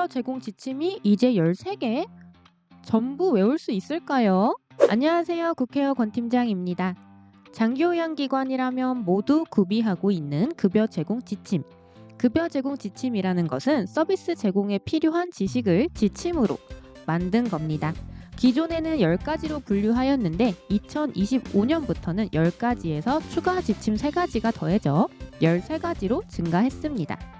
급여 제공 지침이 이제 13개? 전부 외울 수 있을까요? 안녕하세요. 국회의원 권팀장입니다. 장교의원기관이라면 모두 구비하고 있는 급여 제공 지침. 급여 제공 지침이라는 것은 서비스 제공에 필요한 지식을 지침으로 만든 겁니다. 기존에는 10가지로 분류하였는데 2025년부터는 10가지에서 추가 지침 3가지가 더해져 13가지로 증가했습니다.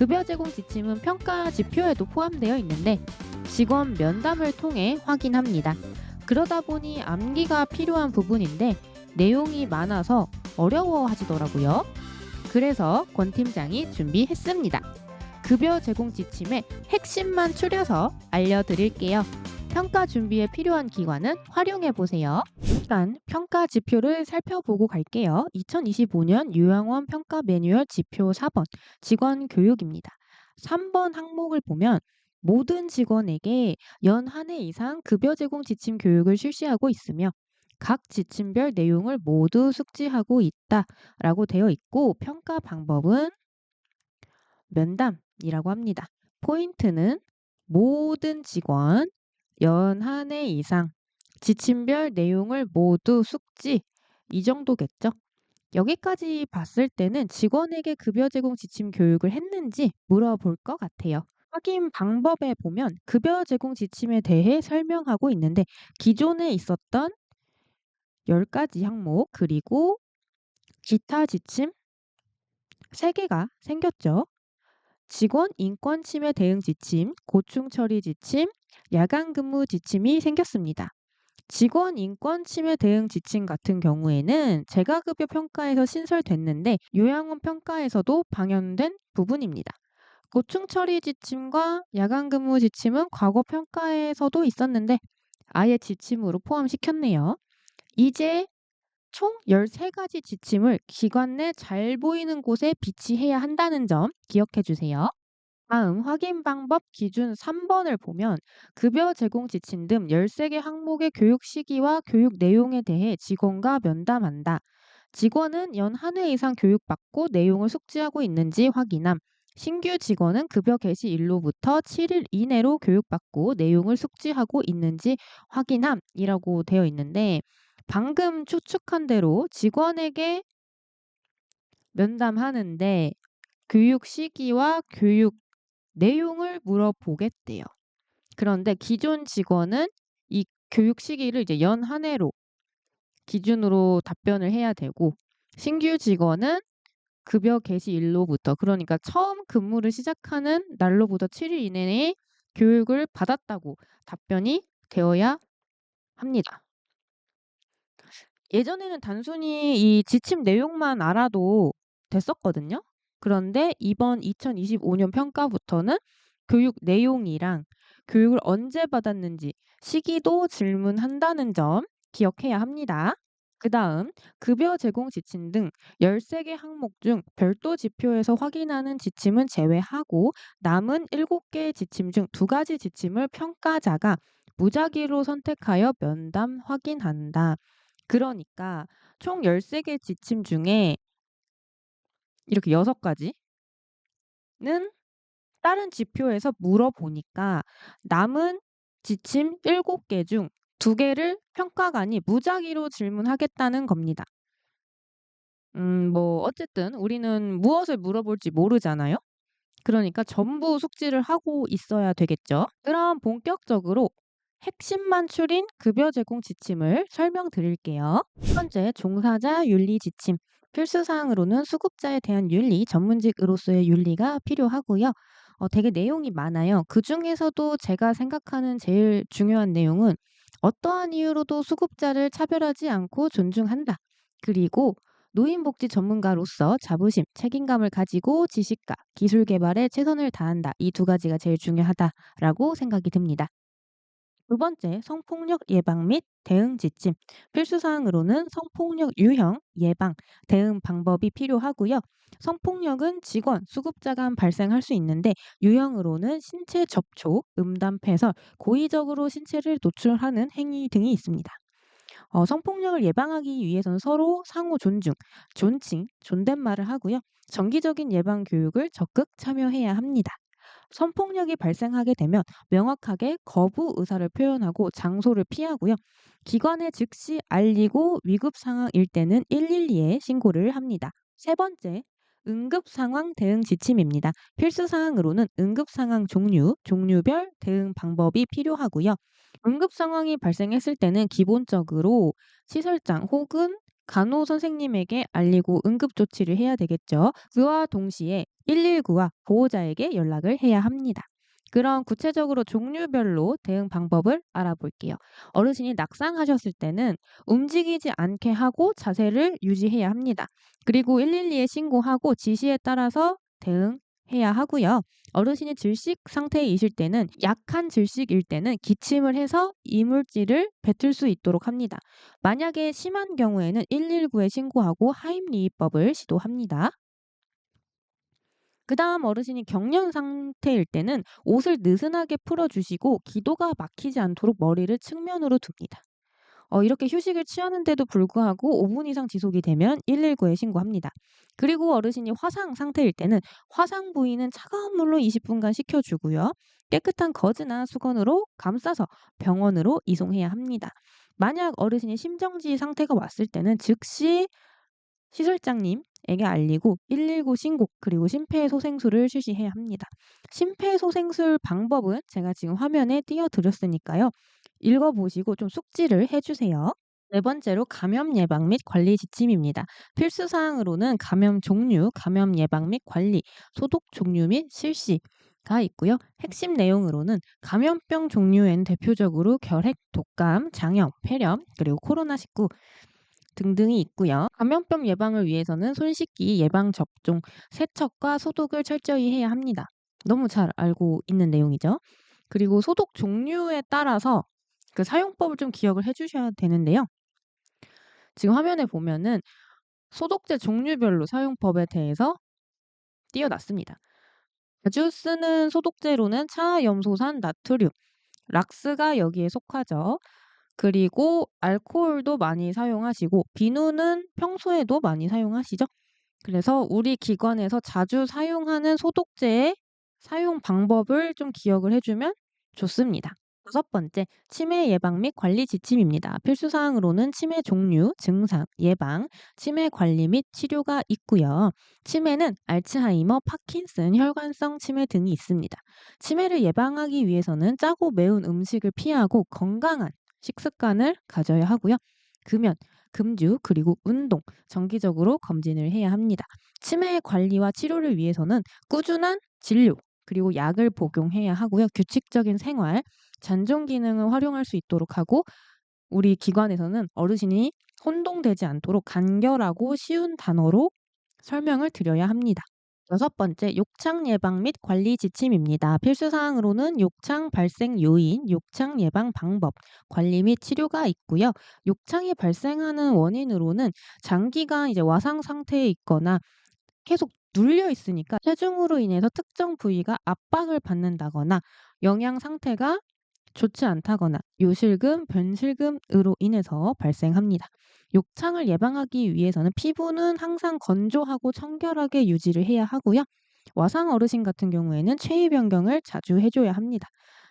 급여 제공 지침은 평가 지표에도 포함되어 있는데 직원 면담을 통해 확인합니다. 그러다 보니 암기가 필요한 부분인데 내용이 많아서 어려워 하시더라고요. 그래서 권 팀장이 준비했습니다. 급여 제공 지침의 핵심만 추려서 알려드릴게요. 평가 준비에 필요한 기관은 활용해 보세요. 일단 평가 지표를 살펴보고 갈게요. 2025년 요양원 평가 매뉴얼 지표 4번 직원 교육입니다. 3번 항목을 보면 모든 직원에게 연 한 해 이상 급여 제공 지침 교육을 실시하고 있으며 각 지침별 내용을 모두 숙지하고 있다라고 되어 있고 평가 방법은 면담이라고 합니다. 포인트는 모든 직원 연 한 해 이상 지침별 내용을 모두 숙지 이 정도겠죠. 여기까지 봤을 때는 직원에게 급여 제공 지침 교육을 했는지 물어볼 것 같아요. 확인 방법에 보면 급여 제공 지침에 대해 설명하고 있는데 기존에 있었던 10가지 항목 그리고 기타 지침 3개가 생겼죠. 직원 인권 침해 대응 지침, 고충 처리 지침, 야간 근무 지침이 생겼습니다. 직원 인권 침해 대응 지침 같은 경우에는 재가급여 평가에서 신설됐는데 요양원 평가에서도 방영된 부분입니다. 고충 처리 지침과 야간 근무 지침은 과거 평가에서도 있었는데 아예 지침으로 포함시켰네요. 이제 총 13가지 지침을 기관 내 잘 보이는 곳에 비치해야 한다는 점 기억해 주세요. 다음 확인 방법 기준 3번을 보면 급여 제공 지침 등 13개 항목의 교육 시기와 교육 내용에 대해 직원과 면담한다. 직원은 연 한 회 이상 교육받고 내용을 숙지하고 있는지 확인함. 신규 직원은 급여 개시 일로부터 7일 이내로 교육받고 내용을 숙지하고 있는지 확인함이라고 되어 있는데 방금 추측한 대로 직원에게 면담하는데 교육 시기와 교육 내용을 물어보겠대요. 그런데 기존 직원은 이 교육 시기를 이제 연 한 해로 기준으로 답변을 해야 되고 신규 직원은 급여 개시 일로부터 그러니까 처음 근무를 시작하는 날로부터 7일 이내에 교육을 받았다고 답변이 되어야 합니다. 예전에는 단순히 이 지침 내용만 알아도 됐었거든요. 그런데 이번 2025년 평가부터는 교육 내용이랑 교육을 언제 받았는지 시기도 질문한다는 점 기억해야 합니다. 그 다음 급여 제공 지침 등 13개 항목 중 별도 지표에서 확인하는 지침은 제외하고 남은 7개 지침 중 2가지 지침을 평가자가 무작위로 선택하여 면담 확인한다. 그러니까 총 13개 지침 중에 이렇게 6 가지는 다른 지표에서 물어보니까 남은 지침 7개 중 2개를 평가관이 무작위로 질문하겠다는 겁니다. 음, 뭐 어쨌든 우리는 무엇을 물어볼지 모르잖아요. 그러니까 전부 숙지를 하고 있어야 되겠죠. 그럼 본격적으로 핵심만 추린 급여 제공 지침을 설명드릴게요. 첫 번째, 종사자 윤리 지침. 필수 사항으로는 수급자에 대한 윤리, 전문직으로서의 윤리가 필요하고요. 어, 되게 내용이 많아요. 그 중에서도 제가 생각하는 제일 중요한 내용은 어떠한 이유로도 수급자를 차별하지 않고 존중한다. 그리고 노인복지 전문가로서 자부심, 책임감을 가지고 지식과 기술 개발에 최선을 다한다. 이 두 가지가 제일 중요하다라고 생각이 듭니다. 두 번째, 성폭력 예방 및 대응 지침. 필수 사항으로는 성폭력 유형, 예방, 대응 방법이 필요하고요. 성폭력은 직원, 수급자 간 발생할 수 있는데 유형으로는 신체 접촉, 음담 패설, 고의적으로 신체를 노출하는 행위 등이 있습니다. 어, 성폭력을 예방하기 위해서는 서로 상호 존중, 존칭, 존댓말을 하고요. 정기적인 예방 교육을 적극 참여해야 합니다. 성폭력이 발생하게 되면 명확하게 거부 의사를 표현하고 장소를 피하고요. 기관에 즉시 알리고 위급 상황일 때는 112에 신고를 합니다. 세 번째, 응급 상황 대응 지침입니다. 필수 사항으로는 응급 상황 종류, 종류별 대응 방법이 필요하고요. 응급 상황이 발생했을 때는 기본적으로 시설장 혹은 간호 선생님에게 알리고 응급 조치를 해야 되겠죠. 그와 동시에 119와 보호자에게 연락을 해야 합니다. 그럼 구체적으로 종류별로 대응 방법을 알아볼게요. 어르신이 낙상하셨을 때는 움직이지 않게 하고 자세를 유지해야 합니다. 그리고 112에 신고하고 지시에 따라서 대응해야 하고요. 어르신이 질식 상태이실 때는 약한 질식일 때는 기침을 해서 이물질을 뱉을 수 있도록 합니다. 만약에 심한 경우에는 119에 신고하고 하임리히법을 시도합니다. 그 다음 어르신이 경련 상태일 때는 옷을 느슨하게 풀어주시고 기도가 막히지 않도록 머리를 측면으로 둡니다. 어, 이렇게 휴식을 취하는데도 불구하고 5분 이상 지속이 되면 119에 신고합니다. 그리고 어르신이 화상 상태일 때는 화상 부위는 차가운 물로 20분간 식혀주고요. 깨끗한 거즈나 수건으로 감싸서 병원으로 이송해야 합니다. 만약 어르신이 심정지 상태가 왔을 때는 즉시 시설장님 에게 알리고 119 신고 그리고 심폐소생술을 실시해야 합니다. 심폐소생술 방법은 제가 지금 화면에 띄워드렸으니까요. 읽어보시고 좀 숙지를 해주세요. 네 번째로 감염 예방 및 관리 지침입니다. 필수 사항으로는 감염 종류, 감염 예방 및 관리, 소독 종류 및 실시 가 있고요. 핵심 내용으로는 감염병 종류엔 대표적으로 결핵, 독감, 장염, 폐렴, 그리고 코로나19 등등이 있고요. 감염병 예방을 위해서는 손 씻기, 예방 접종, 세척과 소독을 철저히 해야 합니다. 너무 잘 알고 있는 내용이죠. 그리고 소독 종류에 따라서 그 사용법을 좀 기억을 해 주셔야 되는데요. 지금 화면에 보면은 소독제 종류별로 사용법에 대해서 띄어놨습니다. 자주 쓰는 소독제로는 차염소산 나트륨, 락스가 여기에 속하죠. 그리고 알코올도 많이 사용하시고 비누는 평소에도 많이 사용하시죠. 그래서 우리 기관에서 자주 사용하는 소독제의 사용 방법을 좀 기억을 해주면 좋습니다. 다섯 번째, 치매 예방 및 관리 지침입니다. 필수 사항으로는 치매 종류, 증상, 예방, 치매 관리 및 치료가 있고요. 치매는 알츠하이머, 파킨슨, 혈관성 치매 등이 있습니다. 치매를 예방하기 위해서는 짜고 매운 음식을 피하고 건강한 식습관을 가져야 하고요. 금연, 금주, 그리고 운동, 정기적으로 검진을 해야 합니다. 치매 관리와 치료를 위해서는 꾸준한 진료, 그리고 약을 복용해야 하고요. 규칙적인 생활, 잔존 기능을 활용할 수 있도록 하고 우리 기관에서는 어르신이 혼동되지 않도록 간결하고 쉬운 단어로 설명을 드려야 합니다. 여섯 번째, 욕창 예방 및 관리 지침입니다. 필수 사항으로는 욕창 발생 요인, 욕창 예방 방법, 관리 및 치료가 있고요. 욕창이 발생하는 원인으로는 장기간 이제 와상 상태에 있거나 계속 눌려 있으니까 체중으로 인해서 특정 부위가 압박을 받는다거나 영양 상태가 좋지 않다거나 요실금, 변실금으로 인해서 발생합니다. 욕창을 예방하기 위해서는 피부는 항상 건조하고 청결하게 유지를 해야 하고요. 와상 어르신 같은 경우에는 체위 변경을 자주 해줘야 합니다.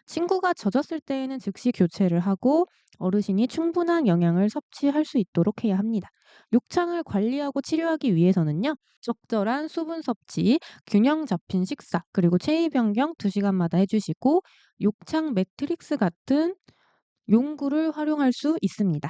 친구가 젖었을 때에는 즉시 교체를 하고 어르신이 충분한 영양을 섭취할 수 있도록 해야 합니다. 욕창을 관리하고 치료하기 위해서는요. 적절한 수분 섭취, 균형 잡힌 식사, 그리고 체위 변경 2시간마다 해주시고 욕창 매트릭스 같은 용구를 활용할 수 있습니다.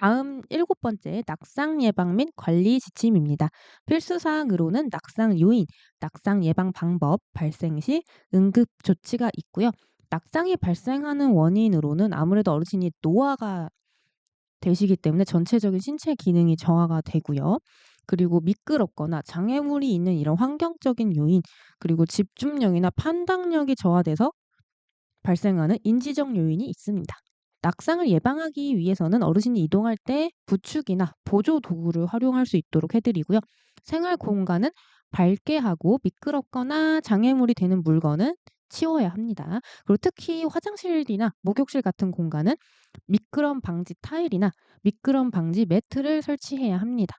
다음 일곱 번째 낙상 예방 및 관리 지침입니다. 필수 사항으로는 낙상 요인, 낙상 예방 방법, 발생 시 응급 조치가 있고요. 낙상이 발생하는 원인으로는 아무래도 어르신이 노화가 되시기 때문에 전체적인 신체 기능이 저하가 되고요. 그리고 미끄럽거나 장애물이 있는 이런 환경적인 요인, 그리고 집중력이나 판단력이 저하돼서 발생하는 인지적 요인이 있습니다. 낙상을 예방하기 위해서는 어르신이 이동할 때 부축이나 보조 도구를 활용할 수 있도록 해드리고요. 생활 공간은 밝게 하고 미끄럽거나 장애물이 되는 물건은 치워야 합니다. 그리고 특히 화장실이나 목욕실 같은 공간은 미끄럼 방지 타일이나 미끄럼 방지 매트를 설치해야 합니다.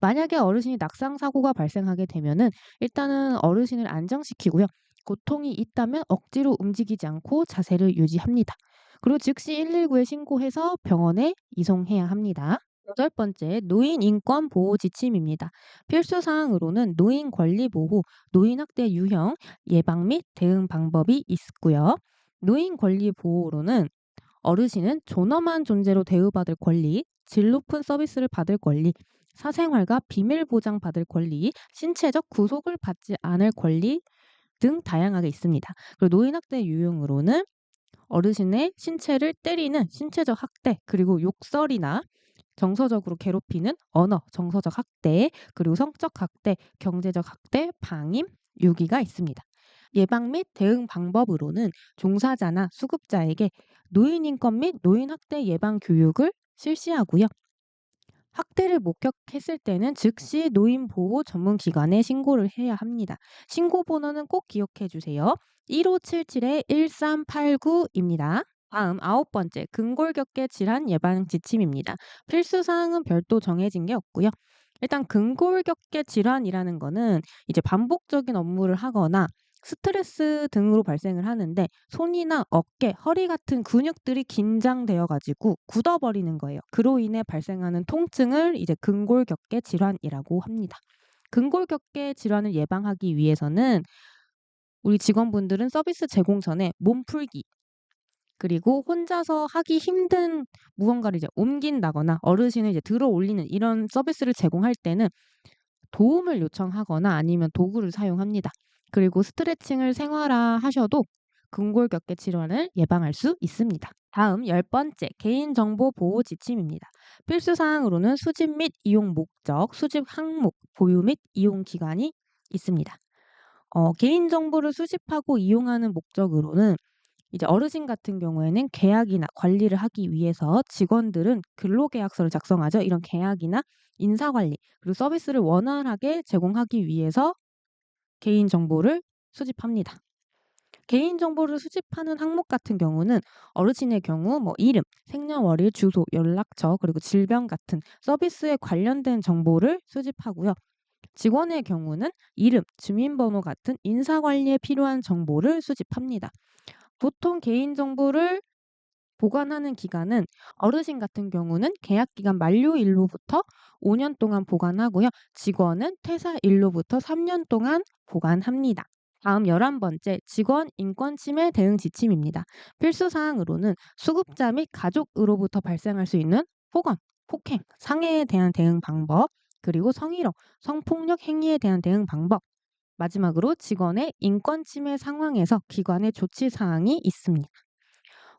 만약에 어르신이 낙상 사고가 발생하게 되면은 일단은 어르신을 안정시키고요. 고통이 있다면 억지로 움직이지 않고 자세를 유지합니다. 그리고 즉시 119에 신고해서 병원에 이송해야 합니다. 여덟 번째, 노인 인권 보호 지침입니다. 필수 사항으로는 노인 권리 보호, 노인 학대 유형, 예방 및 대응 방법이 있고요. 노인 권리 보호로는 어르신은 존엄한 존재로 대우받을 권리, 질 높은 서비스를 받을 권리, 사생활과 비밀 보장 받을 권리, 신체적 구속을 받지 않을 권리 등 다양하게 있습니다. 그리고 노인 학대 유형으로는 어르신의 신체를 때리는 신체적 학대, 그리고 욕설이나 정서적으로 괴롭히는 언어, 정서적 학대, 그리고 성적 학대, 경제적 학대, 방임, 유기가 있습니다. 예방 및 대응 방법으로는 종사자나 수급자에게 노인 인권 및 노인 학대 예방 교육을 실시하고요. 학대를 목격했을 때는 즉시 노인 보호 전문 기관에 신고를 해야 합니다. 신고 번호는 꼭 기억해 주세요. 1577-1389입니다. 다음 아홉 번째 근골격계 질환 예방 지침입니다. 필수 사항은 별도 정해진 게 없고요. 일단 근골격계 질환이라는 거는 이제 반복적인 업무를 하거나 스트레스 등으로 발생을 하는데 손이나 어깨, 허리 같은 근육들이 긴장되어 가지고 굳어버리는 거예요. 그로 인해 발생하는 통증을 이제 근골격계 질환이라고 합니다. 근골격계 질환을 예방하기 위해서는 우리 직원분들은 서비스 제공 전에 몸풀기 그리고 혼자서 하기 힘든 무언가를 이제 옮긴다거나 어르신을 이제 들어 올리는 이런 서비스를 제공할 때는 도움을 요청하거나 아니면 도구를 사용합니다. 그리고 스트레칭을 생활화하셔도 근골격계 질환을 예방할 수 있습니다. 다음 열 번째 개인정보 보호 지침입니다. 필수 사항으로는 수집 및 이용 목적, 수집 항목, 보유 및 이용 기간이 있습니다. 어, 개인정보를 수집하고 이용하는 목적으로는 이제 어르신 같은 경우에는 계약이나 관리를 하기 위해서 직원들은 근로계약서를 작성하죠. 이런 계약이나 인사관리 그리고 서비스를 원활하게 제공하기 위해서 개인 정보를 수집합니다. 개인 정보를 수집하는 항목 같은 경우는 어르신의 경우 뭐 이름, 생년월일, 주소, 연락처 그리고 질병 같은 서비스에 관련된 정보를 수집하고요. 직원의 경우는 이름, 주민번호 같은 인사관리에 필요한 정보를 수집합니다. 보통 개인정보를 보관하는 기간은 어르신 같은 경우는 계약 기간 만료일로부터 5년 동안 보관하고요. 직원은 퇴사일로부터 3년 동안 보관합니다. 다음 11번째 직원 인권 침해 대응 지침입니다. 필수 사항으로는 수급자 및 가족으로부터 발생할 수 있는 폭언, 폭행, 상해에 대한 대응 방법, 그리고 성희롱, 성폭력 행위에 대한 대응 방법, 마지막으로 직원의 인권 침해 상황에서 기관의 조치 사항이 있습니다.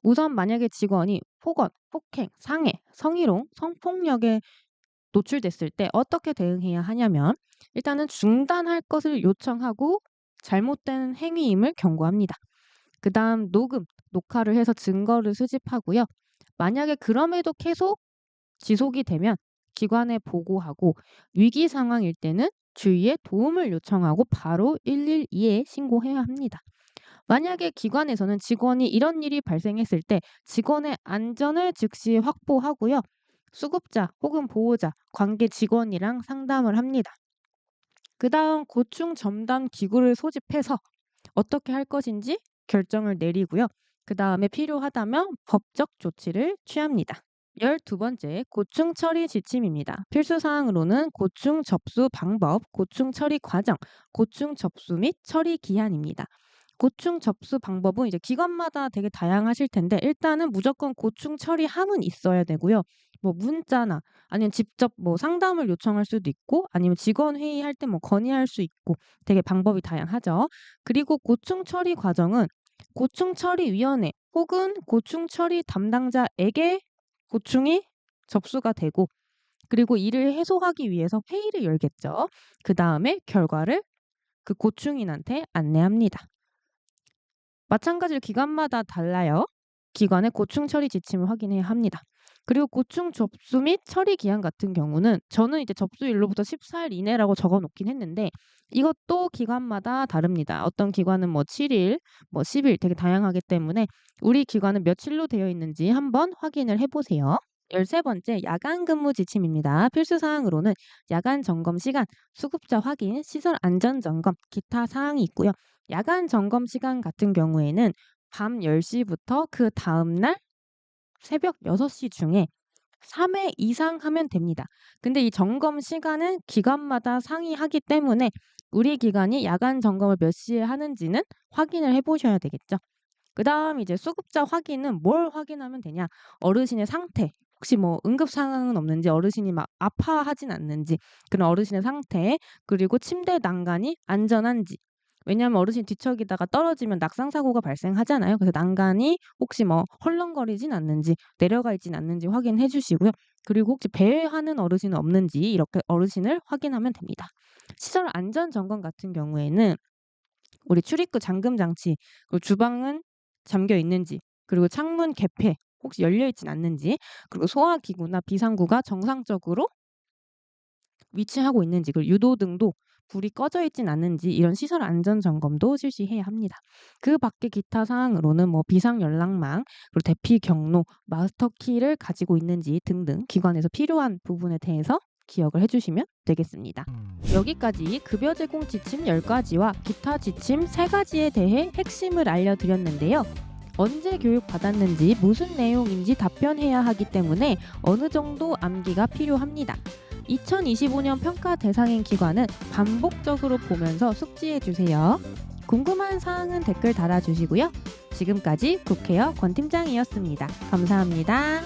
우선 만약에 직원이 폭언, 폭행, 상해, 성희롱, 성폭력에 노출됐을 때 어떻게 대응해야 하냐면 일단은 중단할 것을 요청하고 잘못된 행위임을 경고합니다. 그 다음 녹음, 녹화를 해서 증거를 수집하고요. 만약에 그럼에도 계속 지속이 되면 기관에 보고하고 위기 상황일 때는 주위에 도움을 요청하고 바로 112에 신고해야 합니다. 만약에 기관에서는 직원이 이런 일이 발생했을 때 직원의 안전을 즉시 확보하고요. 수급자 혹은 보호자, 관계 직원이랑 상담을 합니다. 그 다음 고충 점담 기구를 소집해서 어떻게 할 것인지 결정을 내리고요. 그 다음에 필요하다면 법적 조치를 취합니다. 열두 번째 고충 처리 지침입니다. 필수 사항으로는 고충 접수 방법, 고충 처리 과정, 고충 접수 및 처리 기한입니다. 고충 접수 방법은 이제 기관마다 되게 다양하실 텐데 일단은 무조건 고충 처리함은 있어야 되고요. 뭐 문자나 아니면 직접 뭐 상담을 요청할 수도 있고 아니면 직원 회의할 때 뭐 건의할 수 있고 되게 방법이 다양하죠. 그리고 고충 처리 과정은 고충 처리 위원회 혹은 고충 처리 담당자에게 고충이 접수가 되고 그리고 이를 해소하기 위해서 회의를 열겠죠. 그 다음에 결과를 그 고충인한테 안내합니다. 마찬가지로 기관마다 달라요. 기관의 고충 처리 지침을 확인해야 합니다. 그리고 고충 접수 및 처리 기한 같은 경우는 저는 이제 접수일로부터 14일 이내라고 적어 놓긴 했는데 이것도 기관마다 다릅니다. 어떤 기관은 뭐 7일, 뭐 10일 되게 다양하기 때문에 우리 기관은 며칠로 되어 있는지 한번 확인을 해 보세요. 13번째 야간 근무 지침입니다. 필수 사항으로는 야간 점검 시간, 수급자 확인, 시설 안전 점검, 기타 사항이 있고요. 야간 점검 시간 같은 경우에는 밤 10시부터 그 다음 날 새벽 6시 중에 3회 이상 하면 됩니다. 근데 이 점검 시간은 기관마다 상이하기 때문에 우리 기관이 야간 점검을 몇 시에 하는지는 확인을 해 보셔야 되겠죠. 그 다음 이제 수급자 확인은 뭘 확인하면 되냐? 어르신의 상태. 혹시 뭐 응급 상황은 없는지, 어르신이 막 아파하진 않는지, 그런 어르신의 상태, 그리고 침대 난간이 안전한지. 왜냐하면 어르신 뒤척이다가 떨어지면 낙상 사고가 발생하잖아요. 그래서 난간이 혹시 뭐 헐렁거리진 않는지, 내려가 있진 않는지 확인해 주시고요. 그리고 혹시 배회하는 어르신은 없는지 이렇게 어르신을 확인하면 됩니다. 시설 안전 점검 같은 경우에는 우리 출입구 잠금 장치, 그리고 주방은 잠겨 있는지, 그리고 창문 개폐 혹시 열려 있진 않는지, 그리고 소화기구나 비상구가 정상적으로 위치하고 있는지, 그리고 유도등도 불이 꺼져 있진 않는지 이런 시설 안전 점검도 실시해야 합니다. 그 밖에 기타 사항으로는 뭐 비상 연락망, 그리고 대피 경로, 마스터 키를 가지고 있는지 등등 기관에서 필요한 부분에 대해서 기억을 해주시면 되겠습니다. 여기까지 급여 제공 지침 10가지와 기타 지침 3가지에 대해 핵심을 알려드렸는데요. 언제 교육 받았는지 무슨 내용인지 답변해야 하기 때문에 어느 정도 암기가 필요합니다. 2025년 평가 대상인 기관은 반복적으로 보면서 숙지해 주세요. 궁금한 사항은 댓글 달아주시고요. 지금까지 국회어 권 팀장이었습니다. 감사합니다.